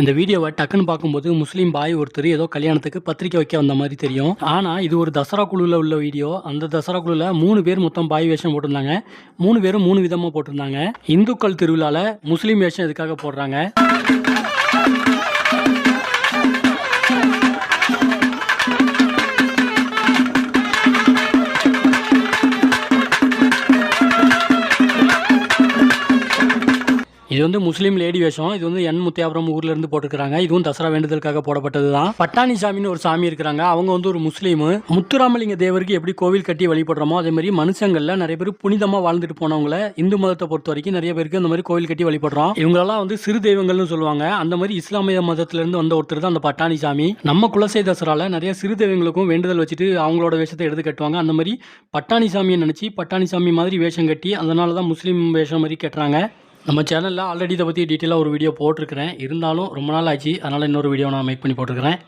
இந்த வீடியோவை டக்குன்னு பார்க்கும்போது முஸ்லீம் பாய் ஒருத்தர் ஏதோ கல்யாணத்துக்கு பத்திரிக்கை வைக்க வந்த மாதிரி தெரியும். ஆனால் இது ஒரு தசரா குழுவில் உள்ள வீடியோ. அந்த தசரா குழுவில் மூணு பேர் மொத்தம் பாய் வேஷம் போட்டிருந்தாங்க. மூணு பேரும் மூணு விதமாக போட்டிருந்தாங்க. இந்துக்கள் திருவிழாவில் முஸ்லீம் வேஷம் எதுக்காக போடுறாங்க? இது வந்து முஸ்லீம் லேடி வேஷம். இது வந்து என் முத்தியாபுரம் ஊர்ல இருந்து போட்டிருக்காங்க இதுவும் தசரா வேண்டுதலுக்காக போடப்பட்டது தான் பட்டாணி சாமின்னு ஒரு சாமி இருக்கிறாங்க. அவங்க வந்து ஒரு முஸ்லீம். முத்துராமலிங்க தேவருக்கு எப்படி கோவில் கட்டி வழிபடுறோமோ அதே மாதிரி மனுஷங்கள்ல நிறைய பேர் புனிதமா வாழ்ந்துட்டு போனவங்கள இந்து மதத்தை பொறுத்த வரைக்கும் நிறைய பேருக்கு அந்த மாதிரி கோவில் கட்டி வழிபடுறோம். இவங்களெல்லாம் வந்து சிறு தெய்வங்கள்னு சொல்லுவாங்க. அந்த மாதிரி இஸ்லாமிய மதத்துல இருந்து வந்த ஒருத்தர் தான் அந்த பட்டாணி சாமி. நம்ம குலசை தசரால நிறைய சிறு தெய்வங்களுக்கும் வேண்டுதல் வச்சுட்டு அவங்களோட வேஷத்தை எடுத்து கட்டுவாங்க. அந்த மாதிரி பட்டாணி சாமியை நினைச்சு பட்டாணி சாமி மாதிரி வேஷம் கட்டி அதனால தான் முஸ்லீம் வேஷம் மாதிரி கட்டுறாங்க. நம்ம சேனலில் ஆல்ரெடி இதை பற்றி டீட்டெயிலாக ஒரு வீடியோ போட்டிருக்கிறேன். இருந்தாலும் ரொம்ப நாள் ஆச்சு. அதனால் இன்னொரு வீடியோ நான் மேக் பண்ணி போட்டிருக்கிறேன்.